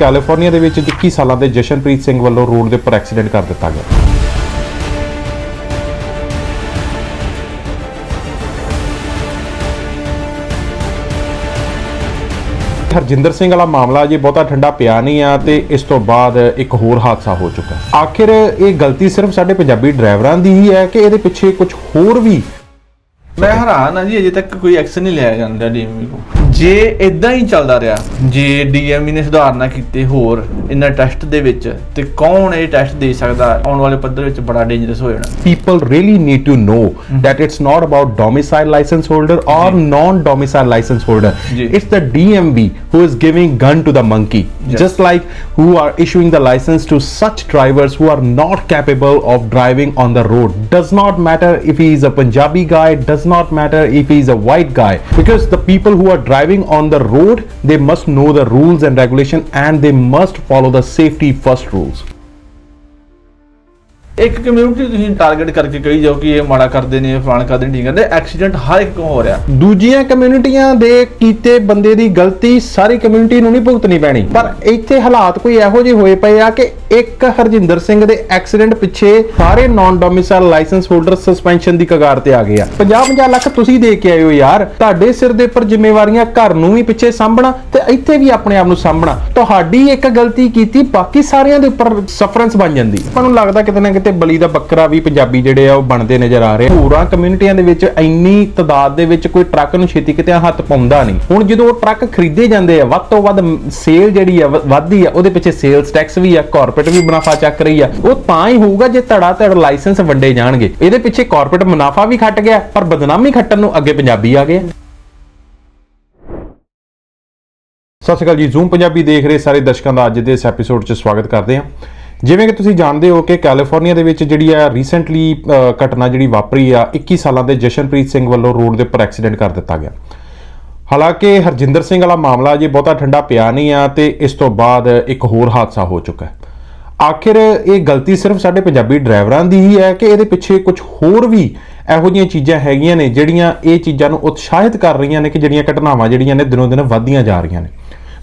California ਦੇ ਵਿੱਚ 21 ਸਾਲਾਂ ਦੇ ਜਸ਼ਨਪ੍ਰੀਤ ਸਿੰਘ ਵੱਲੋਂ ਰੋਡ ਦੇ ਉੱਪਰ ਐਕਸੀਡੈਂਟ ਕਰ ਦਿੱਤਾ ਗਿਆ। ਹਰਜਿੰਦਰ ਸਿੰਘ ਵਾਲਾ ਮਾਮਲਾ ਅਜੇ ਬਹੁਤਾ ਠੰਡਾ ਪਿਆ ਨਹੀਂ ਆ ਤੇ ਇਸ ਤੋਂ ਬਾਅਦ ਇੱਕ ਹੋਰ ਹਾਦਸਾ ਹੋ ਚੁੱਕਾ। ਆਖਿਰ ਇਹ ਗਲਤੀ ਸਿਰਫ ਸਾਡੇ ਪੰਜਾਬੀ ਡਰਾਈਵਰਾਂ ਦੀ ਹੀ ਹੈ ਕਿ ਇਹਦੇ ਪਿੱਛੇ ਕੁਝ ਹੋਰ ਵੀ? ਮੈਂ ਹੈਰਾਨ ਆ ਜੀ, ਅਜੇ ਤੱਕ ਕੋਈ ਐਕਸ਼ਨ ਨਹੀਂ ਲਿਆ ਜਾਂਦਾ ਡੀਐਮਈ ਕੋ ਜੇ ਇਦਾਂ ਹੀ ਚੱਲਦਾ ਰਿਹਾ ਜੇ ਡੀਐਮਈ ਨੇ ਸੁਧਾਰ ਨਾ ਕੀਤੇ ਹੋਰ ਇਹਨਾਂ ਟੈਸਟ ਦੇ ਵਿੱਚ ਤੇ ਕੌਣ ਇਹ ਟੈਸਟ ਦੇ ਸਕਦਾ ਆਉਣ ਵਾਲੇ ਪੱਧਰ ਵਿੱਚ ਬੜਾ ਡੇਂਜਰਸ ਹੋ ਜਾਣਾ people really need to know that it's not about domicile license holder or non-domicile license holder. Ji. It's the DMV who is giving gun to the monkey. Yes. Just like who are issuing the license to such drivers who are not capable of driving on the road. Does not matter if he is a Punjabi guy, does not matter if he is a white guy. Because the people who are driving on the road, they must know the rules and regulation and they must follow the safety first rules. ਇੱਕ community ਤੁਸੀਂ target ਕਰਕੇ ਕਹੀ ਜਾਓ ਕਿ ਇਹ ਮਾੜਾ ਕਰਦੇ ਨੇ ਫਲਾਣ ਕਰਦੇ ਨੇ, ਠੀਕ ਕਰਦੇ ਐਕਸੀਡੈਂਟ ਹਰ ਇੱਕ ਹੋ ਰਿਹਾ। ਦੂਜੀਆਂ ਕਮਿਊਨਿਟੀਆਂ ਦੇ ਕੀਤੇ ਬੰਦੇ ਦੀ ਗਲਤੀ ਸਾਰੀ ਕਮਿਊਨਿਟੀ ਨੂੰ ਨਹੀਂ ਭੁਗਤਣੀ ਪੈਣੀ। ਪਰ ਇੱਥੇ ਹਾਲਾਤ ਕੋਈ ਇਹੋ ਜਿਹੇ ਹੋਏ ਪਏ ਆ ਕਿ ਇੱਕ ਹਰਜਿੰਦਰ ਸਿੰਘ ਦੇ ਐਕਸੀਡੈਂਟ ਪਿੱਛੇ ਸਾਰੇ non domicile licence holder suspension ਦੀ ਕਗਾਰ ਤੇ ਆ ਗਏ ਆ। 50-50 ਲੱਖ ਤੁਸੀਂ ਦੇ ਕੇ ਆਏ ਹੋ ਯਾਰ। ਤੁਹਾਡੇ ਸਿਰ ਦੇ ਉੱਪਰ ਜ਼ਿੰਮੇਵਾਰੀਆਂ ਘਰ ਨੂੰ ਵੀ ਪਿੱਛੇ ਸਾਂਭਣਾ ਤੇ ਇੱਥੇ ਵੀ ਆਪਣੇ ਆਪ ਨੂੰ ਸਾਂਭਣਾ। ਤੁਹਾਡੀ ਇੱਕ ਗਲਤੀ ਕੀਤੀ, ਬਾਕੀ ਸਾਰਿਆਂ ਦੇ ਉੱਪਰ ਸਫਰੈਂਸ ਬਣ ਜਾਂਦੀ। ਆਪਾਂ ਨੂੰ ਲੱਗਦਾ ਕਿਤੇ ਨਾ ਕਿਤੇ ਬਲੀ ਦਾ ਬੱਕਰਾ ਵੀ ਪੰਜਾਬੀ ਜਿਹੜੇ ਆ ਉਹ ਬਣਦੇ ਨਜ਼ਰ ਆ ਰਹੇ ਹੋਰਾਂ ਕਮਿਊਨਿਟੀਆਂ ਦੇ ਵਿੱਚ ਇੰਨੀ ਤਾਦਾਦ ਦੇ ਵਿੱਚ ਕੋਈ ਟਰੱਕ ਨੂੰ ਛੇਤੀ ਕਿਤੇ ਹੱਥ ਪਾਉਂਦਾ ਨਹੀਂ। ਹੁਣ ਜਦੋਂ ਉਹ ਟਰੱਕ ਖਰੀਦੇ ਜਾਂਦੇ ਆ, ਵੱਧ ਤੋਂ ਵੱਧ ਸੇਲ ਜਿਹੜੀ ਆ ਵੱਧਦੀ ਆ, ਉਹਦੇ ਪਿੱਛੇ ਸੇਲਸ ਟੈਕਸ ਵੀ ਆ ਕਾਰਪੋਰੇਟ ਵੀ ਮੁਨਾਫਾ ਚੱਕ ਰਹੀ ਆ। ਉਹ ਤਾਂ ਹੀ ਹੋਊਗਾ ਜੇ ਧੜਾ ਧੜ ਲਾਇਸੈਂਸ ਵੰਡੇ ਜਾਣਗੇ। ਇਹਦੇ ਪਿੱਛੇ ਕਾਰਪੋਰੇਟ ਮੁਨਾਫਾ ਵੀ ਖੱਟ ਗਿਆ, ਪਰ ਬਦਨਾਮੀ ਖੱਟਣ ਨੂੰ ਅੱਗੇ ਪੰਜਾਬੀ ਆ ਗਏ। ਸਤਿ ਸ਼੍ਰੀ ਅਕਾਲ ਜੀ, ਜ਼ੂਮ ਪੰਜਾਬੀ ਦੇਖ ਰਹੇ ਸਾਰੇ ਦਰਸ਼ਕਾਂ ਦਾ ਅੱਜ ਦੇ ਇਸ ਐਪੀਸੋਡ 'ਚ ਸਵਾਗਤ ਕਰਦੇ ਹਾਂ। ਜਿਵੇਂ ਕਿ ਤੁਸੀਂ ਜਾਣਦੇ ਹੋ ਕਿ ਕੈਲੀਫੋਰਨੀਆ ਦੇ ਵਿੱਚ ਜਿਹੜੀ ਆ ਰੀਸੈਂਟਲੀ ਘਟਨਾ ਜਿਹੜੀ ਵਾਪਰੀ ਆ 21 ਸਾਲਾਂ ਦੇ ਜਸ਼ਨਪ੍ਰੀਤ ਸਿੰਘ ਵੱਲੋਂ ਰੋਡ ਦੇ ਉੱਪਰ ਐਕਸੀਡੈਂਟ ਕਰ ਦਿੱਤਾ ਗਿਆ। ਹਾਲਾਂਕਿ ਹਰਜਿੰਦਰ ਸਿੰਘ ਵਾਲਾ ਮਾਮਲਾ ਜੇ ਬਹੁਤਾ ਠੰਡਾ ਪਿਆ ਨਹੀਂ ਆ ਤੇ ਇਸ ਤੋਂ ਬਾਅਦ ਇੱਕ ਹੋਰ ਹਾਦਸਾ ਹੋ ਚੁੱਕਾ ਹੈ। ਆਖਿਰ ਇਹ ਗਲਤੀ ਸਿਰਫ ਸਾਡੇ ਪੰਜਾਬੀ ਡਰਾਈਵਰਾਂ ਦੀ ਹੀ ਹੈ ਕਿ ਇਹਦੇ ਪਿੱਛੇ ਕੁਝ ਹੋਰ ਵੀ ਇਹੋ ਜਿਹੀਆਂ ਚੀਜ਼ਾਂ ਹੈਗੀਆਂ ਨੇ ਜਿਹੜੀਆਂ ਇਹ ਚੀਜ਼ਾਂ ਨੂੰ ਉਤਸ਼ਾਹਿਤ ਕਰ ਰਹੀਆਂ ਨੇ ਕਿ ਜਿਹੜੀਆਂ ਘਟਨਾਵਾਂ ਜਿਹੜੀਆਂ ਨੇ ਦਿਨੋਂ ਦਿਨ ਵੱਧਦੀਆਂ ਜਾ ਰਹੀਆਂ ਨੇ।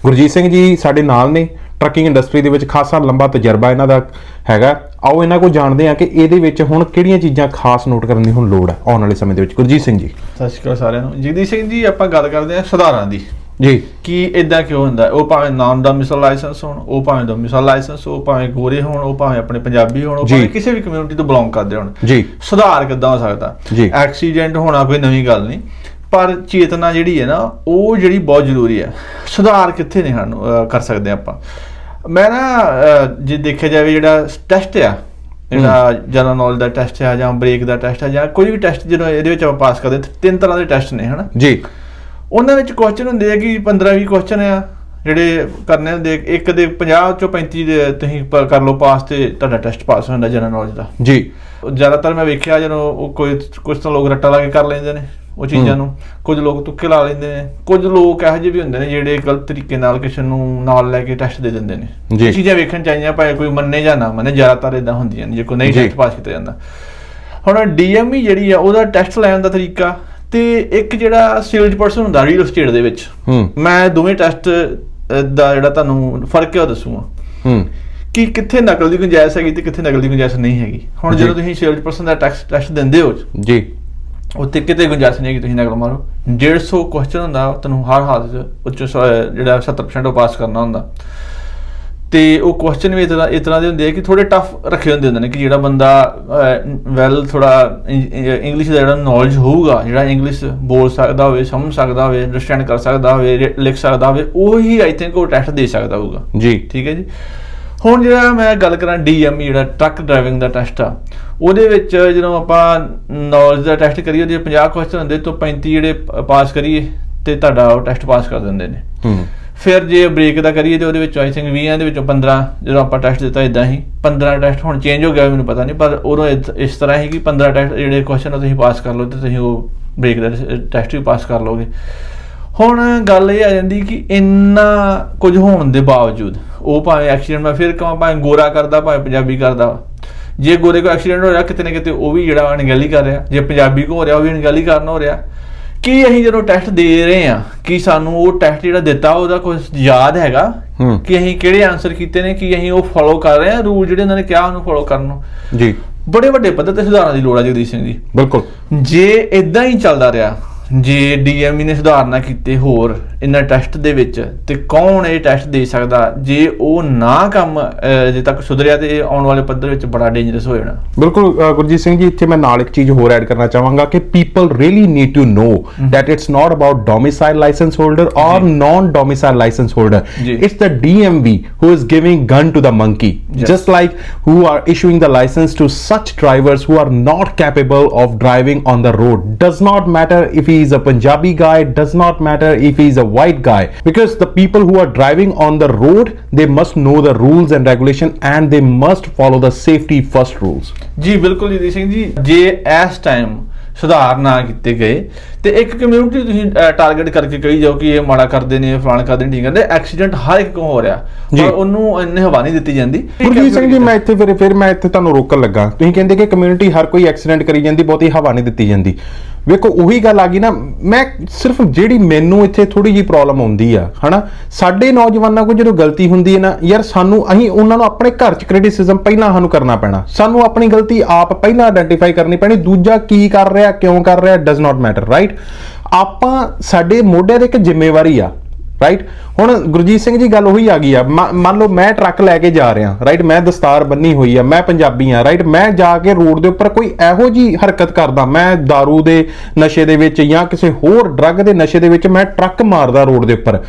ਗੁਰਜੀਤ ਸਿੰਘ ਜੀ ਸਾਡੇ ਨਾਲ ਨੇ। ਟਰੱਕਿੰਗ ਇੰਡਸਟਰੀ ਦੇ ਵਿੱਚ ਖਾਸਾ ਲੰਬਾ ਤਜਰਬਾ ਇਹਨਾਂ ਦਾ ਹੈਗਾ। ਆਓ ਇਹਨਾਂ ਕੋਲ ਜਾਣਦੇ ਹਾਂ ਕਿ ਇਹਦੇ ਵਿੱਚ ਹੁਣ ਕਿਹੜੀਆਂ ਚੀਜ਼ਾਂ ਖਾਸ ਨੋਟ ਕਰਨ ਦੀ ਹੁਣ ਲੋੜ ਹੈ ਆਉਣ ਵਾਲੇ ਸਮੇਂ ਦੇ ਵਿੱਚ। ਗੁਰਜੀਤ ਸਿੰਘ ਜੀ। ਸਤਿ ਸ਼੍ਰੀ ਅਕਾਲ ਸਾਰਿਆਂ ਨੂੰ। ਜਗਦੀਸ਼ ਸਿੰਘ ਜੀ ਆਪਾਂ ਗੱਲ ਕਰਦੇ ਹਾਂ ਸੁਧਾਰਾਂ ਦੀ। ਜੀ। ਕਿ ਇਦਾਂ ਕਿਉਂ ਹੁੰਦਾ? ਉਹ ਭਾਵੇਂ ਨਾਨ ਡੋਮਿਸਾਈਲ ਲਾਇਸੈਂਸ ਹੋਣ ਉਹ ਭਾਵੇਂ ਡੋਮਿਸਾਈਲ ਲਾਇਸੈਂਸ ਉਹ ਭਾਵੇਂ ਗੋਰੇ ਹੋਣ ਉਹ ਭਾਵੇਂ ਆਪਣੇ ਪੰਜਾਬੀ ਹੋਣ ਉਹ। ਭਾਵੇਂ ਕਿਸੇ ਵੀ ਕਮਿਊਨਿਟੀ ਤੋਂ ਬਿਲੋਂਗ ਕਰਦੇ ਹੋਣ। ਜੀ। ਸੁਧਾਰ ਕਿੱਦਾਂ ਹੋ ਸਕਦਾ? ਜੀ। ਐਕਸੀਡੈਂਟ ਹੋਣਾ ਕੋਈ ਨਵੀਂ ਗੱਲ ਨਹੀਂ। ਪਰ ਚੇਤਨਾ ਜਿਹੜੀ ਹੈ ਨਾ ਉਹ ਜਿਹੜੀ ਬਹੁਤ ਜ਼ਰੂਰੀ ਹੈ। ਸੁਧਾਰ ਕਿੱਥੇ ਨੇ ਅਹ ਕਰ ਸਕਦੇ ਆਪਾਂ? ਮੈਂ ਨਾ ਜੇ ਦੇਖਿਆ ਜਾਵੇ ਜਿਹੜਾ ਟੈਸਟ ਆ ਜਿਹੜਾ ਜਨਰਲ ਨੌਲੇਜ ਦਾ ਟੈਸਟ ਆ ਜਾਂ ਬ੍ਰੇਕ ਦਾ ਟੈਸਟ ਆ ਜਾਂ ਕੋਈ ਵੀ ਟੈਸਟ ਜਦੋਂ ਇਹਦੇ ਵਿੱਚ ਆਪਾਂ ਪਾਸ ਕਰਦੇ ਤਿੰਨ ਤਰ੍ਹਾਂ ਦੇ ਟੈਸਟ ਨੇ ਹਨਾ? ਜੀ। ਉਹਨਾਂ ਵਿੱਚ ਕੁਐਸਚਨ ਹੁੰਦੇ ਆ ਕਿ 15 20 ਕੁਐਸਚਨ ਆ ਜਿਹੜੇ ਕਰਨੇ ਹੁੰਦੇ। ਇੱਕ ਦੇ 50 ਚੋਂ 35 ਦੇ ਤੁਸੀਂ ਕਰ ਲਓ ਪਾਸ ਤੇ ਤੁਹਾਡਾ ਟੈਸਟ ਪਾਸ ਹੋ ਜਾਂਦਾ ਜਨਰਲ ਨੌਲੇਜ ਦਾ। ਜੀ। ਜ਼ਿਆਦਾਤਰ ਮੈਂ ਵੇਖਿਆ ਜਦੋਂ ਉਹ ਕੋਈ ਕੁਝ ਤਾਂ ਲੋਕ ਰੱਟਾ ਲਾ ਕੇ ਕਰ ਲੈਂਦੇ ਨੇ। ਉਹ ਚੀਜ਼ਾਂ ਨੂੰ। ਕੁਝ ਲੋਕ ਤੁੱਕੇ ਲਾ ਲੈਂਦੇ ਨੇ। ਕੁਝ ਲੋਕ ਇਹੋ ਜਿਹੇ ਵੀ ਹੁੰਦੇ ਨੇ ਜਿਹੜੇ ਗਲਤ ਤਰੀਕੇ ਨਾਲ ਕਿਸੇ ਨੂੰ ਨਾਲ ਲੈ ਕੇ ਟੈਸਟ ਦੇ ਦਿੰਦੇ ਨੇ। ਜੀ। ਇਹ ਚੀਜ਼ਾਂ ਵੇਖਣ ਚਾਹੀਦੀਆਂ ਭਾਵੇਂ ਕੋਈ ਮੰਨੇ ਜਾਂ ਨਾ ਮੰਨੇ ਜ਼ਿਆਦਾਤਰ ਇਦਾਂ ਹੁੰਦੀਆਂ ਨੇ। ਜੇ ਕੋਈ ਨਹੀਂ। ਟੈਸਟ ਪਾਸ ਕੀਤਾ ਜਾਂਦਾ। ਹੁਣ ਡੀਐਮਈ ਜਿਹੜੀ ਆ ਉਹਦਾ ਟੈਸਟ ਲੈਣ ਦਾ ਤਰੀਕਾ ਤੇ ਇੱਕ ਜਿਹੜਾ ਸੇਲਜ਼ ਪਰਸਨ ਹੁੰਦਾ ਰੀਅਲ ਸਟੇਟ ਦੇ ਵਿੱਚ ਮੈਂ ਦੋਵੇਂ ਟੈਸਟ ਦਾ ਜਿਹੜਾ ਤੁਹਾਨੂੰ ਫ਼ਰਕ ਹੈ ਉਹ ਦੱਸੂਗਾ। ਹੂੰ। ਕਿ ਕਿੱਥੇ ਨਕਲ ਦੀ ਗੁੰਜਾਇਸ਼ ਹੈਗੀ ਤੇ ਕਿੱਥੇ ਨਕਲ ਦੀ ਗੁੰਜਾਇਸ਼ ਨਹੀਂ ਹੈਗੀ। ਹੁਣ। ਜਦੋਂ ਤੁਸੀਂ ਸੇਲਜ਼ ਪਰਸਨ ਦਾ ਟੈਸਟ ਟੈਸਟ ਦਿੰਦੇ ਹੋ ਜੀ। ਉੱਤੇ ਕਿਤੇ ਗੁੰਜਾਇਸ਼ ਨਹੀਂ ਹੈਗੀ ਤੁਸੀਂ ਨਕਲ ਮਾਰੋ। 150 ਕੁਐਸਚਨ ਹੁੰਦਾ ਤੁਹਾਨੂੰ ਹਰ ਹਾਲਤ 'ਚ ਉੱਚ ਜਿਹੜਾ 70% ਉਹ ਪਾਸ ਕਰਨਾ ਹੁੰਦਾ। ਤੇ ਉਹ ਕੁਐਸਚਨ ਵੀ ਇਸ ਤਰ੍ਹਾਂ ਦੇ ਹੁੰਦੇ ਆ ਕਿ ਥੋੜੇ ਟਫ ਰੱਖੇ ਹੁੰਦੇ ਹੁੰਦੇ ਨੇ ਕਿ ਜਿਹੜਾ ਬੰਦਾ ਵੈਲ ਥੋੜਾ ਇੰਗਲਿਸ਼ ਦਾ ਜਿਹੜਾ ਨੌਲੇਜ ਹੋਊਗਾ ਜਿਹੜਾ ਇੰਗਲਿਸ਼ ਬੋਲ ਸਕਦਾ ਹੋਵੇ ਸਮਝ ਸਕਦਾ ਹੋਵੇ ਅੰਡਰਸਟੈਂਡ ਕਰ ਸਕਦਾ ਹੋਵੇ ਲਿਖ ਸਕਦਾ ਹੋਵੇ ਉਹੀ ਆਈ ਥਿੰਕ ਉਹ ਟੈਸਟ ਦੇ ਸਕਦਾ ਹੋਊਗਾ। ਜੀ। ਠੀਕ ਹੈ ਜੀ? ਹੁਣ ਜਿਹੜਾ ਮੈਂ ਗੱਲ ਕਰਾਂ ਡੀਐਮ ਜਿਹੜਾ ਟਰੱਕ ਡਰਾਈਵਿੰਗ ਦਾ ਟੈਸਟ ਆ ਉਹਦੇ ਵਿੱਚ ਜਦੋਂ ਆਪਾਂ ਨੌਲੇਜ ਦਾ ਟੈਸਟ ਕਰੀਏ ਉਹਦੇ 50 ਕੁਐਸਚਨ ਹੁੰਦੇ ਤੋਂ 35 ਜਿਹੜੇ ਪਾਸ ਕਰੀਏ ਤੇ ਤੁਹਾਡਾ ਉਹ ਟੈਸਟ ਪਾਸ ਕਰ ਦਿੰਦੇ ਨੇ। ਹੂੰ। ਫਿਰ ਜੇ ਬ੍ਰੇਕ ਦਾ ਕਰੀਏ ਤੇ ਉਹਦੇ ਵਿੱਚ ਆਈ ਥਿੰਕ 20 ਦੇ ਵਿੱਚੋਂ 15 ਜਦੋਂ ਆਪਾਂ ਟੈਸਟ ਦਿੱਤਾ ਇਦਾਂ ਹੀ 15 ਟੈਸਟ ਹੁਣ ਚੇਂਜ ਹੋ ਗਿਆ ਮੈਨੂੰ ਪਤਾ ਨਹੀਂ ਪਰ ਉਦੋਂ ਇਸ- ਇਸ ਤਰ੍ਹਾਂ ਹੀ ਕਿ 15 ਟੈਸਟ ਜਿਹੜੇ ਕੁਐਸਚਨ ਤੁਸੀਂ ਪਾਸ ਕਰ ਲਓ ਤੇ ਤੁਸੀਂ ਉਹ ਬ੍ਰੇਕ ਦਾ ਟੈਸਟ ਵੀ ਪਾਸ ਕਰ ਲਓਗੇ। ਹੁਣ ਗੱਲ ਇਹ ਆ ਜਾਂਦੀ ਕਿ ਇੰਨਾ ਕੁਝ ਹੋਣ ਦੇ ਬਾਵਜੂਦ ਉਹ ਭਾਵੇਂ ਐਕਸੀਡੈਂਟ ਮੈਂ ਫਿਰ ਕਹਾਂ ਭਾਵੇਂ ਗੋਰਾ ਕਰਦਾ ਭਾਵੇਂ ਪੰਜਾਬੀ ਕਰਦਾ। ਜੇ ਗੋਰੇ ਕੋ ਐਕਸੀਡੈਂਟ ਹੋ ਰਿਹਾ ਕਿਤੇ ਨਾ ਕਿਤੇ ਉਹ ਵੀ ਜਿਹੜਾ ਅਣਗਹਿਲੀ ਕਰ ਰਿਹਾ ਜੇ ਪੰਜਾਬੀ ਕੋ ਹੋ ਰਿਹਾ ਉਹ ਵੀ ਅਣਗਹਿਲੀ ਕਰਨ ਹੋ ਰਿਹਾ। ਕੀ ਅਸੀਂ ਜਦੋਂ ਟੈਸਟ ਦੇ ਰਹੇ ਆ ਕਿ ਸਾਨੂੰ ਉਹ ਟੈਸਟ ਜਿਹੜਾ ਦਿੱਤਾ ਉਹਦਾ ਕੁਝ ਯਾਦ ਹੈਗਾ। ਕਿ ਅਸੀਂ ਕਿਹੜੇ ਆਨਸਰ ਕੀਤੇ ਨੇ ਕਿ ਅਸੀਂ ਉਹ ਫੋਲੋ ਕਰ ਰਹੇ ਆ ਰੂਲ ਜਿਹੜੇ ਉਹਨਾਂ ਨੇ ਕਿਹਾ ਉਹਨੂੰ ਫੋਲੋ ਕਰਨ ਨੂੰ? ਜੀ। ਬੜੇ ਵੱਡੇ ਪੱਧਰ ਤੇ ਸੁਧਾਰਾਂ ਦੀ ਲੋੜ ਹੈ ਜਗਦੀਸ਼ ਸਿੰਘ ਜੀ। ਬਿਲਕੁਲ। ਜੇ ਇਦਾਂ ਹੀ ਚੱਲਦਾ ਰਿਹਾ ਜੇ ਡੀਐਮਈ ਨੇ ਸੁਧਾਰ ਨਾ ਕੀਤੇ ਹੋਰ ਇਹਨਾਂ ਟੈਸਟ ਦੇ ਵਿੱਚ ਤੇ ਕੌਣ ਇਹ ਟੈਸਟ ਦੇ ਸਕਦਾ ਜੇ ਉਹ ਨਾ ਕੰਮ ਜੇ ਤੱਕ ਸੁਧਰਿਆ ਤੇ ਆਉਣ ਵਾਲੇ ਪੱਧਰ ਵਿੱਚ ਬੜਾ ਡੇਂਜਰਸ ਹੋ ਜਾਣਾ ਬਿਲਕੁਲ ਗੁਰਜੀਤ ਸਿੰਘ ਜੀ ਇੱਥੇ ਮੈਂ ਨਾਲ ਇੱਕ ਚੀਜ਼ ਹੋਰ ਐਡ ਕਰਨਾ ਚਾਹਾਂਗਾ ਕਿ people really need to know that it's not about domicile license holder or non domicile license holder ਜੀ। it's the DMV who is giving gun to the monkey Yes. just like who are issuing the license to such drivers who are not capable of driving on the road does not matter if he is a Punjabi guy does not matter if he is a white guy. Because the people who are driving on the road they must know the rules and regulation and they must follow the safety first rules. ਜੀ ਬਿਲਕੁਲ ਜੀ ਸਿੰਘ ਜੀ ਜੇ ਇਸ time ਸੁਧਾਰ ਨਾ ਕੀਤੇ ਗਏ ਤੇ ਇੱਕ ਕਮਿਊਨਿਟੀ ਤੁਸੀਂ ਟਾਰਗੇਟ ਕਰਕੇ ਕਹੀ ਜਾਓ ਕਿ ਇਹ ਮਾੜਾ ਕਰਦੇ ਨੇ ਫਲਾਣ ਕਰਦੇ ਨੇ ਠੀਕ ਕਰਦੇ ਐਕਸੀਡੈਂਟ ਹਰ ਇੱਕ ਕੋਲ ਹੋ ਰਿਹਾ। ਪਰ ਉਹਨੂੰ ਇੰਨੇ ਹਵਾ ਨਹੀਂ ਦਿੱਤੀ ਜਾਂਦੀ ਗੁਰਜੀਤ ਸਿੰਘ ਜੀ ਮੈਂ ਇੱਥੇ ਫਿਰ ਫਿਰ ਮੈਂ ਇੱਥੇ ਤੁਹਾਨੂੰ ਰੋਕਣ ਲੱਗਾ ਤੁਸੀਂ ਕਹਿੰਦੇ ਕਿ ਕਮਿਊਨਿਟੀ ਹਰ ਕੋਈ ਐਕਸੀਡੈਂਟ ਕਰੀ ਜਾਂਦੀ ਬਹੁਤੀ ਹਵਾ ਨਹੀਂ ਦਿੱਤੀ ਜਾਂਦੀ ਵੇਖੋ, ਉਹੀ ਗੱਲ ਆ ਗਈ ਨਾ, ਮੈਂ ਸਿਰਫ ਜਿਹੜੀ ਮੈਨੂੰ ਇੱਥੇ ਥੋੜੀ ਜੀ ਪ੍ਰੋਬਲਮ ਆਉਂਦੀ ਆ, ਹਨਾ? ਸਾਡੇ ਨੌਜਵਾਨਾਂ ਕੋਲ ਜਦੋਂ ਗਲਤੀ ਹੁੰਦੀ ਹੈ ਨਾ, ਯਾਰ ਸਾਨੂੰ ਅਸੀਂ ਉਹਨਾਂ ਨੂੰ ਆਪਣੇ ਘਰ 'ਚ ਕ੍ਰਿਟਿਸਿਜ਼ਮ ਪਹਿਲਾਂ ਸਾਨੂੰ ਕਰਨਾ ਪੈਣਾ। ਸਾਨੂੰ ਆਪਣੀ ਗਲਤੀ ਆਪ ਪਹਿਲਾਂ ਆਇਡੈਂਟੀਫਾਈ ਕਰਨੀ ਪੈਣੀ, ਦੂਜਾ ਕੀ ਕਰ ਰਿਹਾ, ਕਿਉਂ ਕਰ ਰਿਹਾ ਡਸ ਨਾਟ ਮੈਟਰ ਰਾਈਟ ਆਪਾਂ ਸਾਡੇ ਮੋਢਿਆਂ ਤੇ ਇੱਕ ਜ਼ਿੰਮੇਵਾਰੀ ਆ। ਰਾਈਟ ਹੁਣ ਗੁਰਜੀਤ ਸਿੰਘ ਜੀ ਗੱਲ ਉਹੀ ਆ ਗਈ ਆ। ਮ- ਮੰਨ ਲਓ ਮੈਂ ਟਰੱਕ ਲੈ ਕੇ ਜਾ ਰਿਹਾ ਰਾਈਟ ਮੈਂ ਦਸਤਾਰ ਬੰਨੀ ਹੋਈ ਆ, ਮੈਂ ਪੰਜਾਬੀ ਆ ਰਾਈਟ ਮੈਂ ਜਾ ਕੇ ਰੋਡ ਦੇ ਉੱਪਰ ਕੋਈ ਇਹੋ ਜੀ ਹਰਕਤ ਕਰਦਾ, ਮੈਂ दारू ਦੇ ਨਸ਼ੇ ਦੇ ਵਿੱਚ ਜਾਂ ਕਿਸੇ ਹੋਰ ਡਰੱਗ ਦੇ ਨਸ਼ੇ ਦੇ ਵਿੱਚ ਮੈਂ ਟਰੱਕ ਮਾਰਦਾ ਰੋਡ ਦੇ ਉੱਪਰ।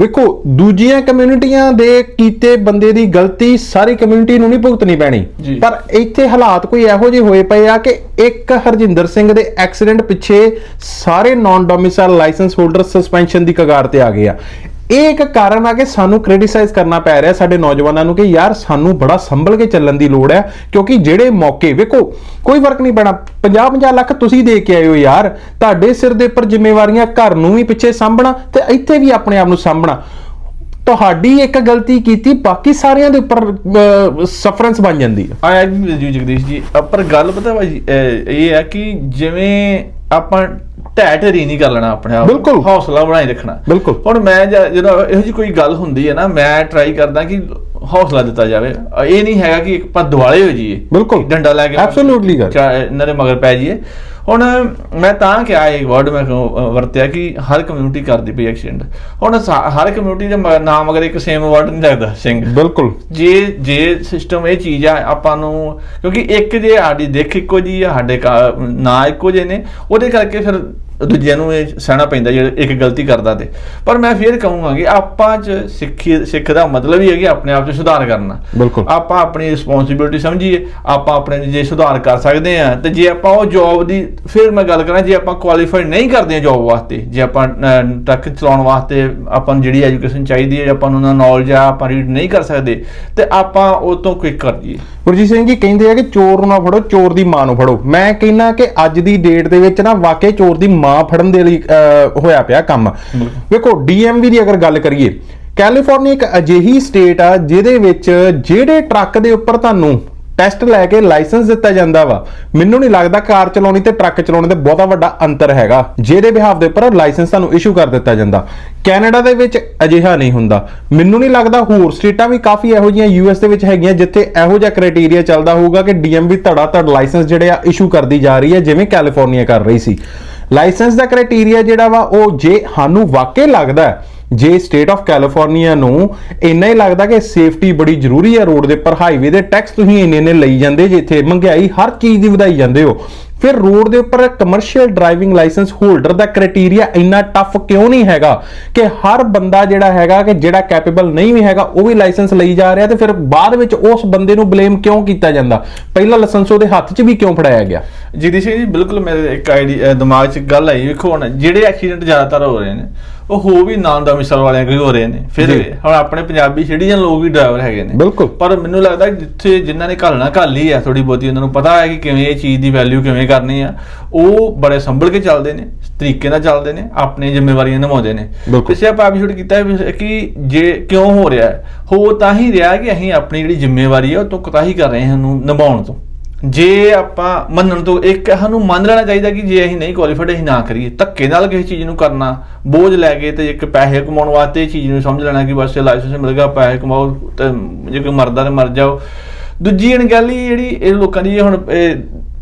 ਵੇਖੋ ਦੂਜੀਆਂ ਕਮਿਊਨਿਟੀਆਂ ਦੇ ਕੀਤੇ ਬੰਦੇ ਦੀ ਗਲਤੀ ਸਾਰੀ ਕਮਿਊਨਿਟੀ ਨੂੰ ਨਹੀਂ ਭੁਗਤਣੀ ਪੈਣੀ। ਪਰ ਇੱਥੇ ਹਾਲਾਤ ਕੋਈ ਇਹੋ ਜਿਹੇ ਹੋਏ ਪਏ ਆ ਕਿ ਇੱਕ ਹਰਜਿੰਦਰ ਸਿੰਘ ਦੇ ਐਕਸੀਡੈਂਟ ਪਿੱਛੇ ਸਾਰੇ non domicile licence holder suspension ਦੀ ਕਗਾਰ ਤੇ ਆ ਗਏ ਆ ਇਹ ਇੱਕ ਕਾਰਨ ਆ ਕਿ ਸਾਨੂੰ ਕ੍ਰਿਟਿਸਾਈਜ਼ ਕਰਨਾ ਪੈ ਰਿਹਾ ਸਾਡੇ ਨੌਜਵਾਨਾਂ ਨੂੰ ਕਿ ਯਾਰ ਸਾਨੂੰ ਬੜਾ ਸੰਭਲ ਕੇ ਚੱਲਣ ਦੀ ਲੋੜ ਹੈ, ਕਿਉਂਕਿ ਜਿਹੜੇ ਮੌਕੇ, ਵੇਖੋ, ਕੋਈ ਫ਼ਰਕ ਨਹੀਂ ਪੈਣਾ। 50 50 ਲੱਖ ਤੁਸੀਂ ਦੇ ਕੇ ਆਏ ਹੋ ਯਾਰ। ਤੁਹਾਡੇ ਸਿਰ ਦੇ ਉੱਪਰ ਜ਼ਿੰਮੇਵਾਰੀਆਂ ਘਰ ਨੂੰ ਵੀ ਪਿੱਛੇ ਸਾਂਭਣਾ ਤੇ ਇੱਥੇ ਵੀ ਆਪਣੇ ਆਪ ਨੂੰ ਸਾਂਭਣਾ। ਤੁਹਾਡੀ ਇੱਕ ਗਲਤੀ ਕੀਤੀ, ਬਾਕੀ ਸਾਰਿਆਂ ਦੇ ਉੱਪਰ ਸਫਰੈਂਸ ਬਣ ਜਾਂਦੀ ਹੈ। ਆਇਆ ਜੀ ਜੀ ਜਗਦੀਸ਼ ਜੀ, ਪਰ ਗੱਲ ਪਤਾ ਭਾਜੀ ਇਹ ਹੈ ਕਿ ਜਿਵੇਂ ਆਪਾਂ ਢਹਿ ਢੇਰੀ ਨਹੀਂ ਕਰ ਲੈਣਾ ਆਪਣੇ ਆਪ। ਬਿਲਕੁਲ। ਹੌਸਲਾ ਬਣਾਈ ਰੱਖਣਾ ਬਿਲਕੁਲ। ਹੁਣ ਮੈਂ ਜਦੋਂ ਇਹੋ ਜੀ ਕੋਈ ਗੱਲ ਹੁੰਦੀ ਹੈ ਨਾ ਮੈਂ ਟਰਾਈ ਕਰਦਾ ਕਿ ਹੌਸਲਾ ਦਿੱਤਾ ਜਾਵੇ ਇਹ ਨਹੀਂ ਹੈਗਾ ਕਿ ਆਪਾਂ ਦਿਵਾਲੇ ਹੋ ਜਾਈਏ ਬਿਲਕੁਲ। ਡੰਡਾ ਲੈ ਕੇ Absolutely ਗੱਲ। ਇਹਨਾਂ ਦੇ ਮਗਰ ਪੈ ਜਾਈਏ ਹੁਣ ਮੈਂ ਤਾਂ ਕਿਹਾ ਇੱਕ ਵਰਡ ਮੈਂ ਵਰਤਿਆ ਕਿ ਹਰ ਕਮਿਊਨਿਟੀ ਕਰਦੀ ਪਈ ਐਕਸੀਡੈਂਟ ਹੁਣ ਹਰ ਕਮਿਊਨਿਟੀ ਦੇ ਨਾਮ ਅਗਰ ਇੱਕ ਸੇਮ ਵਰਡ ਨਹੀਂ ਲੱਗਦਾ ਸਿੰਘ ਬਿਲਕੁਲ। ਜੇ ਜੇ ਸਿਸਟਮ ਇਹ ਚੀਜ਼ ਆ ਆਪਾਂ ਨੂੰ ਕਿਉਂਕਿ ਇੱਕ ਜੇ ਸਾਡੀ ਦੇਖ ਇੱਕੋ ਜੀ ਆ ਸਾਡੇ ਨਾਂ ਇੱਕੋ ਜਿਹੇ ਨੇ ਉਹਦੇ ਕਰਕੇ ਫਿਰ ਦੂਜਿਆਂ ਨੂੰ ਇਹ ਸਹਿਣਾ ਪੈਂਦਾ ਜਿਹੜਾ ਇੱਕ ਗਲਤੀ ਕਰਦਾ ਤੇ। ਪਰ ਮੈਂ ਫੇਰ ਕਹੂੰਗਾ ਕਿ ਆਪਾਂ ਚ ਸਿੱਖੀ ਸਿੱਖ ਦਾ ਮਤਲਬ ਹੀ ਹੈ ਕਿ ਆਪਣੇ ਆਪ ਚ ਸੁਧਾਰ ਕਰਨਾ। ਬਿਲਕੁਲ। ਆਪਾਂ ਆਪਣੀ ਰਿਸਪੌਂਸਿਬਿਲਟੀ ਸਮਝੀਏ ਆਪਾਂ ਆਪਣੇ ਜੇ ਸੁਧਾਰ ਕਰ ਸਕਦੇ ਆ ਤੇ ਜੇ ਆਪਾਂ ਉਹ ਜੌਬ ਦੀ ਫਿਰ ਮੈਂ ਗੱਲ ਕਰਾਂ ਜੇ ਆਪਾਂ ਕੁਆਲੀਫਾਈਡ ਨਹੀਂ ਕਰਦੇ ਜੌਬ ਵਾਸਤੇ ਜੇ ਆਪਾਂ ਟਰੱਕ ਚਲਾਉਣ ਵਾਸਤੇ ਆਪਾਂ ਨੂੰ ਜਿਹੜੀ ਐਜੂਕੇਸ਼ਨ ਚਾਹੀਦੀ ਹੈ ਆਪਾਂ ਨੂੰ ਉਹਨਾਂ ਨੌਲੇਜ ਆ ਆਪਾਂ ਰੀਡ ਨਹੀਂ ਕਰ ਸਕਦੇ ਤੇ ਆਪਾਂ ਉਹ ਤੋਂ ਕੁਇਕ ਕਰ ਜੀਏ ਗੁਰਜੀਤ ਸਿੰਘ ਜੀ ਕਹਿੰਦੇ ਆ ਕਿ ਚੋਰ ਨੂੰ ਨਾ ਫੜੋ ਚੋਰ ਦੀ ਮਾਂ ਨੂੰ ਫੜੋ। ਮੈਂ ਕਹਿੰਨਾ ਕਿ ਅੱਜ ਦੀ ਡੇਟ ਦੇ ਵਿੱਚ ਨਾ ਵਾਕਈ ਚੋਰ ਦੀ ਮਾਂ ਫੜਨ ਦੇ ਲਈ ਹੋਇਆ ਪਿਆ ਕੰਮ। ਵੇਖੋ ਡੀਐਮਵੀ ਦੀ ਅਗਰ ਗੱਲ ਕਰੀਏ ਕੈਲੀਫੋਰਨੀਆ ਇੱਕ ਅਜਿਹੀ ਸਟੇਟ ਆ ਜਿਹਦੇ ਵਿੱਚ ਜਿਹੜੇ ਟਰੱਕ ਦੇ ਉੱਪਰ ਤੁਹਾਨੂੰ ਟੈਸਟ ਲੈ ਕੇ ਲਾਇਸੈਂਸ ਦਿੱਤਾ ਜਾਂਦਾ ਵਾ ਮੈਨੂੰ ਨਹੀਂ ਲੱਗਦਾ ਕਾਰ ਚਲਾਉਣੀ ਤੇ ਟਰੱਕ ਚਲਾਉਣੀ ਤੇ ਬਹੁਤਾ ਵੱਡਾ ਅੰਤਰ ਹੈਗਾ। ਜਿਹਦੇ ਬਿਹਾਫ ਦੇ ਉੱਪਰ ਲਾਇਸੈਂਸ ਤੁਹਾਨੂੰ ਇਸ਼ੂ ਕਰ ਦਿੱਤਾ ਜਾਂਦਾ। ਕੈਨੇਡਾ ਦੇ ਵਿੱਚ ਅਜਿਹਾ ਨਹੀਂ ਹੁੰਦਾ। ਮੈਨੂੰ ਨਹੀਂ ਲੱਗਦਾ ਹੋਰ ਸਟੇਟਾਂ ਵੀ ਕਾਫੀ ਇਹੋ ਜਿਹੀਆਂ ਯੂਐਸ ਦੇ ਵਿੱਚ ਹੈਗੀਆਂ ਜਿੱਥੇ ਇਹੋ ਜਿਹਾ ਕ੍ਰਾਈਟੇਰੀਆ ਚੱਲਦਾ ਹੋਊਗਾ ਕਿ ਡੀਐਮਵੀ ਧੜਾ ਧੜ ਲਾਇਸੈਂਸ ਜਿਹੜੇ ਆ ਇਸ਼ੂ ਕਰਦੀ ਜਾ ਰਹੀ ਹੈ ਜਿਵੇਂ ਕੈਲੀਫੋਰਨੀਆ ਕਰ ਰਹੀ ਸੀ। ਲਾਇਸੈਂਸ ਦਾ ਕ੍ਰਾਈਟੇਰੀਆ ਜਿਹੜਾ ਵਾ ਉਹ ਜੇ ਸਾਨੂੰ ਵਾਕਈ ਲੱਗਦਾ ਜੇ ਸਟੇਟ ਆਫ ਕੈਲੀਫੋਰਨੀਆ ਨੂੰ ਇੰਨਾ ਹੀ ਲੱਗਦਾ ਕਿ ਸੇਫਟੀ ਬੜੀ ਜ਼ਰੂਰੀ ਹੈ ਰੋਡ ਦੇ ਉੱਪਰ ਹਾਈਵੇ ਦੇ ਟੈਕਸ ਤੁਸੀਂ ਇੰਨੇ ਇੰਨੇ ਲਈ ਜਾਂਦੇ, ਜਿੱਥੇ ਮਹਿੰਗਾਈ ਹਰ ਚੀਜ਼ ਦੀ ਵਧਾਈ ਜਾਂਦੇ ਹੋ। ਫਿਰ ਰੋਡ ਦੇ ਉੱਪਰ ਕਮਰਸ਼ੀਅਲ ਡਰਾਈਵਿੰਗ ਲਾਇਸੈਂਸ ਹੋਲਡਰ ਦਾ ਕ੍ਰਾਈਟੇਰੀਆ ਇੰਨਾ ਟਫ ਕਿਉਂ ਨਹੀਂ ਹੈਗਾ ਕਿ ਹਰ ਬੰਦਾ ਜਿਹੜਾ ਹੈਗਾ ਕਿ ਜਿਹੜਾ ਕੈਪੇਬਲ ਨਹੀਂ ਵੀ ਹੈਗਾ, ਉਹ ਵੀ ਲਾਇਸੈਂਸ ਲਈ ਜਾ ਰਿਹਾ ਤੇ ਫਿਰ ਬਾਅਦ ਵਿੱਚ ਉਸ ਬੰਦੇ ਨੂੰ ਬਲੇਮ ਕਿਉਂ ਕੀਤਾ ਜਾਂਦਾ? ਪਹਿਲਾ ਲਾਇਸੈਂਸ ਉਹਦੇ ਹੱਥ 'ਚ ਵੀ ਕਿਉਂ ਫੜਾਇਆ ਗਿਆ? ਜੀ ਸਿੰਘ ਜੀ, ਬਿਲਕੁਲ ਮੇਰੇ ਇੱਕ ਆਈਡੀ ਦਿਮਾਗ 'ਚ ਗੱਲ ਆਈ। ਵੇਖੋ ਹੁਣ, ਜਿਹੜੇ ਐਕਸੀਡੈਂਟ ਜ਼ਿਆਦਾਤਰ ਹੋ ਰਹੇ ਨੇ ਉਹ ਹੋ ਵੀ ਨਾਨ ਦਾ ਮਿਸਲ ਵਾਲਿਆਂ ਕੋਈ ਹੋ ਰਹੇ ਨੇ ਫਿਰ। ਹੁਣ ਆਪਣੇ ਪੰਜਾਬੀ ਸਿਟੀਜ਼ਨ ਲੋਕ ਵੀ ਡਰਾਈਵਰ ਹੈਗੇ ਨੇ ਬਿਲਕੁਲ। ਪਰ ਮੈਨੂੰ ਲੱਗਦਾ ਜਿੱਥੇ ਜਿਨ੍ਹਾਂ ਨੇ ਘੱਲਣਾ ਘੱਲ ਹੀ ਆ ਥੋੜੀ ਬਹੁਤੀ ਉਹਨਾਂ ਨੂੰ ਪਤਾ ਹੈ ਕਿ ਕਿਵੇਂ ਇਹ ਚੀਜ਼ ਦੀ ਵੈਲਿਊ ਕਿਵੇਂ ਕਰਨੀ ਆ ਉਹ ਬੜੇ ਸੰਭਲ ਕੇ ਚੱਲਦੇ ਨੇ ਤਰੀਕੇ ਨਾਲ ਚੱਲਦੇ ਨੇ ਆਪਣੀ ਜ਼ਿੰਮੇਵਾਰੀਆਂ ਨਿਭਾਉਂਦੇ ਨੇ। ਪਿੱਛੇ ਆਪਾਂ ਐਪੀਸੋਡ ਕੀਤਾ ਹੈ ਕਿ ਜੇ ਕਿਉਂ ਹੋ ਰਿਹਾ ਹੈ ਹੋ ਤਾਂ ਹੀ ਰਿਹਾ ਕਿ ਅਸੀਂ ਆਪਣੀ ਜਿਹੜੀ ਜ਼ਿੰਮੇਵਾਰੀ ਹੈ ਉਹ ਤੋਂ ਕੁਤਾਹੀ ਕਰ ਰਹੇ ਹਾਂ ਉਹਨੂੰ ਨਿਭਾਉਣ ਤੋਂ ਜੇ ਆਪਾਂ ਮੰਨਣ ਤੋਂ ਇੱਕ ਸਾਨੂੰ ਮੰਨ ਲੈਣਾ ਚਾਹੀਦਾ ਕਿ ਜੇ ਅਸੀਂ ਨਹੀਂ ਕੁਆਲੀਫਾਈਡ ਅਸੀਂ ਨਾ ਕਰੀਏ। ਧੱਕੇ ਨਾਲ ਕਿਸੇ ਚੀਜ਼ ਨੂੰ ਕਰਨਾ ਬੋਝ ਲੈ ਕੇ ਤੇ ਇੱਕ ਪੈਸੇ ਕਮਾਉਣ ਵਾਸਤੇ ਇਹ ਚੀਜ਼ ਨੂੰ ਸਮਝ ਲੈਣਾ ਕਿ ਬਸ ਲਾਇਸੈਂਸ ਮਿਲ ਗਿਆ ਪੈਸੇ ਕਮਾਓ ਤੇ ਜੇ ਕੋਈ ਮਰਦਾ ਤੇ ਮਰ ਜਾਓ। ਦੂਜੀ ਅਣਗਹਿਲੀ ਜਿਹੜੀ ਇਹ ਲੋਕਾਂ ਦੀ ਹੁਣ ਇਹ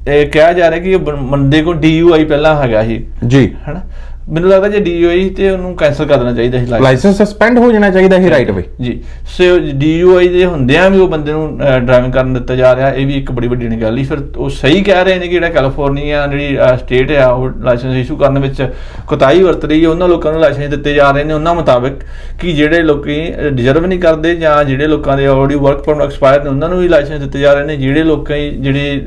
ਇਹ ਕਿਹਾ ਜਾ ਰਿਹਾ ਕਿ ਬੰਦੇ ਕੋਲ DUI ਪਹਿਲਾਂ ਹੈਗਾ ਸੀ। ਜੀ। ਹੈਨਾ? ਮੈਨੂੰ ਲੱਗਦਾ ਜੇ DUI ਤੇ ਉਹਨੂੰ ਕੈਨਸਲ ਕਰ ਦੇਣਾ ਚਾਹੀਦਾ ਸੀ। ਲਾਇਸੈਂਸ ਸਸਪੈਂਡ ਹੋ ਜਾਣਾ ਚਾਹੀਦਾ ਹੈ ਰਾਈਟ ਅਵੇ ਜੀ ਸੋ DUI ਦੇ ਹੁੰਦਿਆਂ ਵੀ ਉਹ ਬੰਦੇ ਨੂੰ ਡਰਾਈਵਿੰਗ ਕਰਨ ਦਿੱਤਾ ਜਾ ਰਿਹਾ ਇਹ ਵੀ ਇੱਕ ਬੜੀ ਵੱਡੀ ਨਿਗਾਲੀ ਫਿਰ ਉਹ ਸਹੀ ਕਹਿ ਰਹੇ ਨੇ ਕਿ ਜਿਹੜਾ ਕੈਲੀਫੋਰਨੀਆ ਜਿਹੜੀ ਸਟੇਟ ਆ ਉਹ ਲਾਇਸੈਂਸ ਇਸ਼ੂ ਕਰਨ ਵਿੱਚ ਕੋਤਾਹੀ ਵਰਤ ਰਹੀ ਹੈ। ਉਹਨਾਂ ਲੋਕਾਂ ਨੂੰ ਲਾਇਸੈਂਸ ਦਿੱਤੇ ਜਾ ਰਹੇ ਨੇ। ਉਹਨਾਂ ਮੁਤਾਬਕ ਕਿ ਜਿਹੜੇ ਲੋਕੀ ਡਿਜ਼ਰਵ ਨਹੀਂ ਕਰਦੇ ਜਾਂ ਜਿਹੜੇ ਲੋਕਾਂ ਦੇ ਆਲਰੇਡੀ ਵਰਕ ਪਰਮਿਟ ਐਕਸਪਾਇਰ ਨੇ ਉਹਨਾਂ ਨੂੰ ਵੀ ਲਾਇਸੈਂਸ ਦਿੱਤੇ ਜਾ ਰਹੇ ਨੇ। ਜਿਹੜੇ ਲੋਕੀ ਜਿਹੜੇ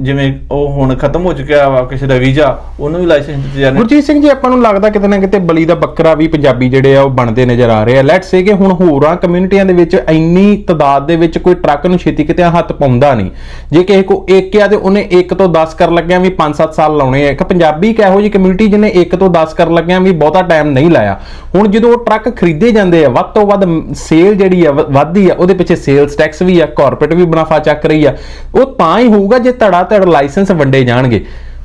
ਜਿਵੇਂ ਉਹ ਹੁਣ ਖਤਮ ਹੋ ਚੁੱਕਿਆ ਵਾ ਕਿਸੇ ਦਾ ਵੀਜ਼ਾ ਉਹਨੂੰ ਵੀ ਲਾਇਸੈਂਸ ਦਿੱਤੇ ਜਾ ਰਹੇ ਨੇ। ਗੁਰਜੀਤ ਸਿੰਘ ਜੀ, ਆਪਾਂ ਨੂੰ ਲੱਗਦਾ ਕਿਤੇ ਨਾ ਕਿਤੇ ਬਲੀ ਦਾ ਬੱਕਰਾ ਵੀ ਪੰਜਾਬੀ ਜਿਹੜੇ ਆ, ਉਹ ਬਣਦੇ ਨਜ਼ਰ ਆ ਰਹੇ ਆ। ਲੈਟਸ ਸੇ ਕਿ ਹੁਣ ਹੋਰਾਂ ਕਮਿਊਨਿਟੀਆਂ ਦੇ ਵਿੱਚ ਇੰਨੀ ਤਦਾਦ ਦੇ ਵਿੱਚ ਕੋਈ ਟਰੱਕ ਨੂੰ ਛੇਤੀ ਕਿਤੇ ਹੱਥ ਪਾਉਂਦਾ ਨਹੀਂ। ਜੇ ਕਿਸੇ ਕੋ ਇੱਕ ਆ ਤੇ ਉਹਨੇ 1 ਤੋਂ 10 ਕਰ ਲੱਗਿਆ ਵੀ 5-7 ਸਾਲ ਲਾਉਣੇ ਆ। ਇੱਕ ਪੰਜਾਬੀ ਇੱਕ ਇਹੋ ਜਿਹੀ ਕਮਿਊਨਿਟੀ ਜਿਹਨੇ 1 ਤੋਂ 10 ਕਰ ਲੱਗਿਆ ਵੀ ਬਹੁਤਾ ਟਾਈਮ ਨਹੀਂ ਲਾਇਆ। ਹੁਣ ਜਦੋਂ ਉਹ ਟਰੱਕ ਖਰੀਦੇ ਜਾਂਦੇ ਆ, ਵੱਧ ਤੋਂ ਵੱਧ ਸੇਲ ਜਿਹੜੀ ਆ ਵੱਧਦੀ ਆ, ਉਹਦੇ ਪਿੱਛੇ ਸੇਲਸ ਟੈਕਸ ਵੀ ਆ ਕਾਰਪੋਰੇਟ ਵੀ ਮੁਨਾਫਾ ਚੱਕ ਰਹੀ ਆ। ਉਹ ਤਾਂ ਹੀ ਹੋਊਗਾ ਜੇ ਧੜਾ ਧੜ ਲਾਇਸੈਂਸ ਵੰਡੇ ਜਾਣਗੇ।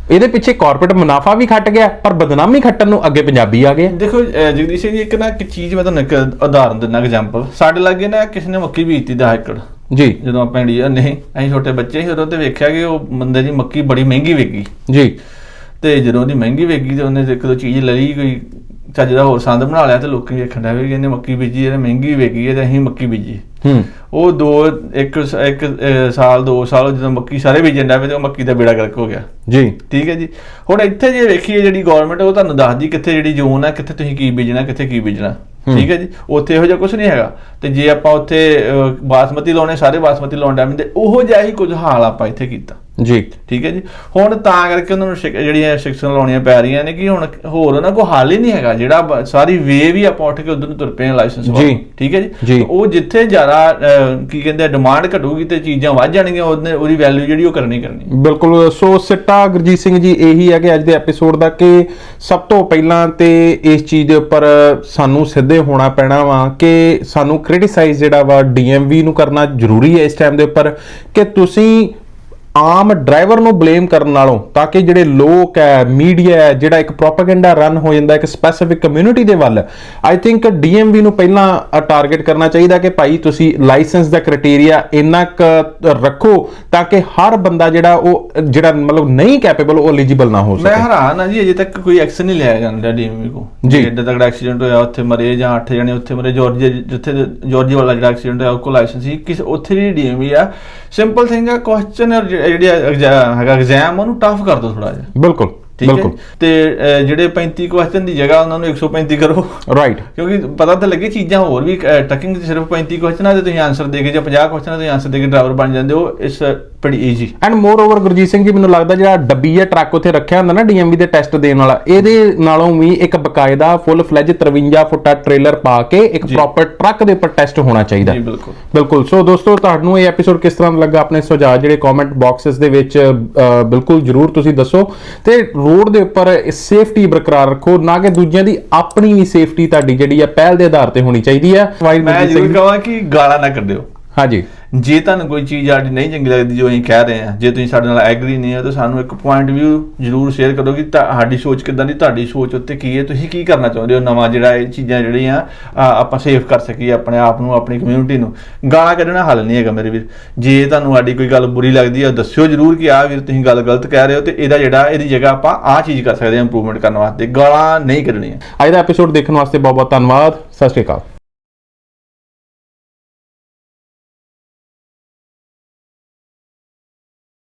ਇਹਦੇ ਪਿੱਛੇ ਕਾਰਪੋਰੇਟ ਮੁਨਾਫਾ ਵੀ ਖੱਟ ਗਿਆ ਪਰ ਬਦਨਾਮੀ ਖੱਟਣ ਨੂੰ ਅੱਗੇ ਪੰਜਾਬੀ ਆ ਗਏ। ਦੇਖੋ ਜਗਦੀਸ਼ ਸਿੰਘ ਜੀ ਇੱਕ ਨਾ ਇੱਕ ਚੀਜ਼ ਮੈਂ ਤੁਹਾਨੂੰ ਇੱਕ ਉਦਾਹਰਨ ਦਿੰਦਾ ਐਗਜ਼ਾਮਪਲ ਸਾਡੇ ਲਾਗੇ ਨਾ ਕਿਸੇ ਨੇ ਮੱਕੀ ਬੀਜਤੀ 10 ਏਕੜ। ਜੀ। ਜਦੋਂ ਆਪਾਂ ਇੰਡੀਆ ਨਹੀਂ ਅਸੀਂ ਛੋਟੇ ਬੱਚੇ ਸੀ ਉਦੋਂ ਤੇ ਵੇਖਿਆ ਕਿ ਉਹ ਬੰਦੇ ਦੀ ਮੱਕੀ ਬੜੀ ਮਹਿੰਗੀ ਵਿਕੀ ਜੀ। ਤੇ ਜਦੋਂ ਉਹਦੀ ਮਹਿੰਗੀ ਵਿਕੀ ਤੇ ਉਹਨੇ ਇੱਕ ਦੋ ਚੀਜ਼ ਲੈ ਲਈ ਕੋਈ ਚੱਜ ਦਾ ਹੋਰ ਸੰਦ ਬਣਾ ਲਿਆ ਤੇ ਲੋਕੀ ਵੇਖਣ ਲੱਗੇ ਕਿ ਇਹਨੇ ਮੱਕੀ ਬੀਜੀ ਇਹਨੇ ਮਹਿੰਗੀ ਵਿਕੀ ਹੈ ਤੇ ਅਸੀਂ ਮੱਕੀ ਬੀਜੀ। ਹੂੰ। ਉਹ ਦੋ ਇੱਕ ਇੱਕ ਸਾਲ ਦੋ ਸਾਲ ਜਦੋਂ ਮੱਕੀ ਸਾਰੇ ਬੀਜਣ ਦਾ ਤੇ ਉਹ ਮੱਕੀ ਦਾ ਬੇੜਾ ਗਰਕ ਹੋ ਗਿਆ। ਜੀ। ਠੀਕ ਹੈ ਜੀ। ਹੁਣ ਇੱਥੇ ਜੇ ਵੇਖੀਏ ਜਿਹੜੀ ਗਵਰਨਮੈਂਟ ਉਹ ਤੁਹਾਨੂੰ ਦੱਸਦੀ ਕਿੱਥੇ ਜਿਹੜੀ ਜ਼ੋਨ ਹੈ ਕਿੱਥੇ ਤੁਸੀਂ ਕੀ ਬੀਜਣਾ ਕਿੱਥੇ ਕੀ ਬੀਜਣਾ। ਠੀਕ ਹੈ ਜੀ। ਉੱਥੇ ਇਹੋ ਜਿਹਾ ਕੁਝ ਨਹੀਂ ਹੈਗਾ। ਤੇ ਜੇ ਆਪਾਂ ਉੱਥੇ ਬਾਸਮਤੀ ਲਾਉਣੇ ਸਾਰੇ ਬਾਸਮਤੀ ਲਾਉਣ ਦਾ ਤੇ ਉਹੋ ਜਿਹਾ ਹੀ ਕੁਝ ਹਾਲ ਆਪਾਂ ਇੱਥੇ ਕੀਤਾ। ਜੀ। ਠੀਕ ਹੈ ਜੀ। ਹੁਣ ਤਾਂ ਕਰਕੇ ਉਹਨਾਂ ਨੂੰ ਜਿਹੜੀਆਂ ਸਿਕਸ਼ਨ ਲਾਉਣੀਆਂ ਪੈ ਰਹੀਆਂ ਨੇ ਕਿ ਹੁਣ ਹੋਰ ਉਹਨਾਂ ਕੋਲ ਹੱਲ ਹੀ ਨਹੀਂ ਹੈਗਾ। ਜਿਹੜਾ ਸਾਰੀ ਵੇ ਵੀ ਆਪਾਂ ਉੱਠ ਕੇ ਉਧਰ ਨੂੰ ਤੁਰ ਪਏ ਲਾਇਸੈਂਸ ਜੀ। ਠੀਕ ਹੈ ਜੀ। ਉਹ ਜਿੱਥੇ ਜ਼ਿਆਦਾ ਕੀ ਕਹਿੰਦੇ ਡਿਮਾਂਡ ਘਟੂਗੀ ਤੇ ਚੀਜ਼ਾਂ ਵੱਧ ਜਾਣਗੀਆਂ ਉਹਨੇ ਉਹਦੀ ਵੈਲਿਊ ਜਿਹੜੀ ਉਹ ਕਰਨੀ ਕਰਨੀ। ਬਿਲਕੁਲ। ਸੋ ਸਿੱਟਾ ਗੁਰਜੀਤ ਸਿੰਘ ਜੀ ਇਹੀ ਹੈ ਕਿ ਅੱਜ ਦੇ ਐਪੀਸੋਡ ਦਾ ਕਿ ਸਭ ਤੋਂ ਪਹਿਲਾਂ ਤੇ ਇਸ ਚੀਜ਼ ਦੇ ਉੱਪਰ ਸਾਨੂੰ ਸਿੱਧੇ ਹੋਣਾ ਪੈਣਾ ਵਾ ਕਿ ਸਾਨੂੰ ਕ੍ਰਿਟਿਸਾਈਜ਼ ਜਿਹੜਾ ਵਾ ਡੀਐਮਵੀ ਨੂੰ ਕਰਨਾ ਜ਼ਰੂਰੀ ਹੈ ਇਸ ਟਾਈਮ ਦੇ ਉੱਪਰ। ਕਿ ਤੁਸੀਂ ਆਮ ਡਰਾਈਵਰ ਨੂੰ ਬਲੇਮ ਕਰਨ ਨਾਲੋਂ ਤਾਂ ਕਿ ਜਿਹੜੇ ਲੋਕ ਹੈ ਮੀਡੀਆ ਹੈ ਜਿਹੜਾ ਇੱਕ ਪ੍ਰੋਪਾਗੈਂਡਾ ਰਨ ਹੋ ਜਾਂਦਾ ਇੱਕ ਸਪੈਸੀਫਿਕ ਕਮਿਊਨਿਟੀ ਦੇ ਵੱਲ ਆਈ ਥਿੰਕ ਡੀਐਮਵੀ ਨੂੰ ਪਹਿਲਾਂ ਟਾਰਗੇਟ ਕਰਨਾ ਚਾਹੀਦਾ ਕਿ ਭਾਈ ਤੁਸੀਂ ਲਾਇਸੈਂਸ ਦਾ ਕ੍ਰਾਈਟੇਰੀਆ ਇੰਨਾ ਕੁ ਰੱਖੋ ਤਾਂ ਕਿ ਹਰ ਬੰਦਾ ਜਿਹੜਾ ਉਹ ਜਿਹੜਾ ਮਤਲਬ ਨਹੀਂ ਕੈਪੇਬਲ ਉਹ ਐਲੀਜੀਬਲ ਨਾ ਹੋ ਮੈਂ ਸਕੇ। ਹੈਰਾਨ ਆ ਜੀ ਅਜੇ ਤੱਕ ਕੋਈ ਐਕਸ਼ਨ ਨਹੀਂ ਲਿਆ ਜਾਂਦਾ ਡੀਐਮਵੀ ਕੋ ਜੀ। ਐਡਾ ਤਗੜਾ ਐਕਸੀਡੈਂਟ ਹੋਇਆ ਉੱਥੇ ਮਰੇ ਜਾਂ 8 ਜਣੇ ਉੱਥੇ ਮਰੇ ਜਾਰਜੀਆ ਜਿੱਥੇ ਜਾਰਜੀਆ ਵਾਲਾ ਜਿਹੜਾ ਐਕਸੀਡੈਂਟ ਹੋਇਆ ਉਹ ਕੋ ਲਾਇਸੈਂਸ ਸੀ। ਕਿਸ ਉੱਥੇ ਦੀ ਡੀਐਮਵੀ ਆ ਸਿੰਪਲ ਥਿੰਗ ਆ ਕੁਐਸਚਨ ਜਿਹੜੀ ਐਗਜ਼ਾ- ਹੈਗਾ ਐਗਜ਼ਾਮ ਉਹਨੂੰ ਟਫ ਕਰ ਦੋ ਥੋੜਾ ਜਿਹਾ। ਬਿਲਕੁਲ ਠੀਕ ਹੈ? ਬਿਲਕੁਲ। ਤੇ ਅਹ, ਜਿਹੜੇ 35 ਕੁਐਸਚਨ ਦੀ ਜਗ੍ਹਾ ਉਹਨਾਂ ਨੂੰ 135 ਕਰੋ। ਰਾਈਟ ਕਿਉਂਕਿ ਪਤਾ ਤਾਂ ਲੱਗੇ ਚੀਜ਼ਾਂ ਹੋਰ ਵੀ ਟਕਿੰਗ ਸਿਰਫ 35 ਕੁਐਸਚਨਾਂ ਦੇ ਤੁਸੀਂ ਆਨਸਰ ਦੇ ਕੇ ਜਾਂ 50 ਕੁਐਸਚਨਾਂ ਦੇ ਆਨਸਰ ਦੇ ਕੇ ਡਰਾਈਵਰ ਬਣ ਜਾਂਦੇ ਹੋ ਇਸ ਬੜੀ easy and moreover Gurjeet Singh ji ਮੈਨੂੰ ਲੱਗਦਾ ਜਿਹੜਾ ਡੱਬੀ ਹੈ ਟਰੱਕ ਉੱਥੇ ਰੱਖਿਆ ਹੁੰਦਾ ਨਾ ਡੀਐਮਵੀ ਦੇ ਟੈਸਟ ਦੇਣ ਵਾਲਾ ਇਹਦੇ ਨਾਲੋਂ ਵੀ ਇੱਕ ਬਕਾਇਦਾ ਫੁੱਲ ਫਲੈਜ 53 ਫੁੱਟਾ ਟ੍ਰੇਲਰ ਪਾ ਕੇ ਇੱਕ ਪ੍ਰੋਪਰ ਟਰੱਕ ਦੇ ਉੱਪਰ ਟੈਸਟ ਹੋਣਾ ਚਾਹੀਦਾ। ਜੀ ਬਿਲਕੁਲ। ਬਿਲਕੁਲ। ਸੋ ਦੋਸਤੋ ਤੁਹਾਨੂੰ ਇਹ ਐਪੀਸੋਡ ਕਿਸ ਤਰ੍ਹਾਂ ਲੱਗਾ ਆਪਣੇ ਸੁਝਾਅ ਜਿਹੜੇ ਕਮੈਂਟ ਬਾਕਸਸ ਦੇ ਵਿੱਚ ਬਿਲਕੁਲ ਜਰੂਰ ਤੁਸੀਂ ਦੱਸੋ। ਤੇ ਰੋਡ ਦੇ ਉੱਪਰ ਸੇਫਟੀ ਬਰਕਰਾਰ ਰੱਖੋ ਨਾ ਕਿ ਦੂਜਿਆਂ ਦੀ ਆਪਣੀ ਵੀ ਸੇਫਟੀ ਤੁਹਾਡੀ ਜਿਹੜੀ ਹੈ ਪਹਿਲ ਦੇ ਆਧਾਰ ਤੇ ਹੋਣੀ ਚਾਹੀਦੀ ਵਾਹਿਗੁਰੂ ਮੈਂ ਜੀ ਜ਼ਰੂਰ ਕਹਾਂ ਕਿ ਗਾਲਾਂ ਨਾ ਕੱਢਿਓ। ਹਾਂਜੀ। ਜੇ ਤੁਹਾਨੂੰ ਕੋਈ ਚੀਜ਼ ਸਾਡੀ ਨਹੀਂ ਚੰਗੀ ਲੱਗਦੀ, ਜੋ ਅਸੀਂ ਕਹਿ ਰਹੇ ਹਾਂ, ਜੇ ਤੁਸੀਂ ਸਾਡੇ ਨਾਲ ਐਗਰੀ ਨਹੀਂ ਹੋ, ਤਾਂ ਸਾਨੂੰ ਇੱਕ ਪੁਆਇੰਟ ਵਿਊ ਜ਼ਰੂਰ ਸ਼ੇਅਰ ਕਰੋ ਕਿ ਤੁਹਾਡੀ ਸੋਚ ਕਿਦਾਂ ਦੀ, ਤੁਹਾਡੀ ਸੋਚ ਉੱਤੇ ਕੀ ਹੈ, ਤੁਸੀਂ ਕੀ ਕਰਨਾ ਚਾਹੁੰਦੇ ਹੋ? ਨਵਾਂ ਜਿਹੜਾ ਇਹ ਚੀਜ਼ਾਂ ਜਿਹੜੀਆਂ ਆਪਾਂ ਸੇਫ ਕਰ ਸਕੀਏ ਆਪਣੇ ਆਪ ਨੂੰ, ਆਪਣੀ ਕਮਿਊਨਿਟੀ ਨੂੰ। ਗਾਲਾਂ ਕੱਢਣਾ ਹੱਲ ਨਹੀਂ ਹੈਗਾ ਮੇਰੇ ਵੀਰ। ਜੇ ਤੁਹਾਨੂੰ ਸਾਡੀ ਕੋਈ ਗੱਲ ਬੁਰੀ ਲੱਗਦੀ ਹੈ ਦੱਸਿਓ ਜ਼ਰੂਰ ਕਿ ਆਹ ਵੀਰ ਤੁਸੀਂ ਗੱਲ ਗਲਤ ਕਹਿ ਰਹੇ ਹੋ, ਤੇ ਇਹਦਾ ਜਿਹੜਾ, ਇਹਦੀ ਜਗ੍ਹਾ ਆਪਾਂ ਆਹ ਚੀਜ਼ ਕਰ ਸਕਦੇ ਹਾਂ ਇੰਪਰੂਵਮੈਂਟ ਕਰਨ ਵਾਸਤੇ। ਗਾਲਾਂ ਨਹੀਂ ਕੱਢਣੀਆਂ। ਅੱਜ ਦਾ ਐਪੀਸੋਡ ਦੇਖਣ ਵਾਸਤੇ ਬਹੁਤ ਬਹੁਤ ਧੰਨਵਾਦ। ਸਤਿ ਸ਼੍ਰੀ ਅਕਾਲ।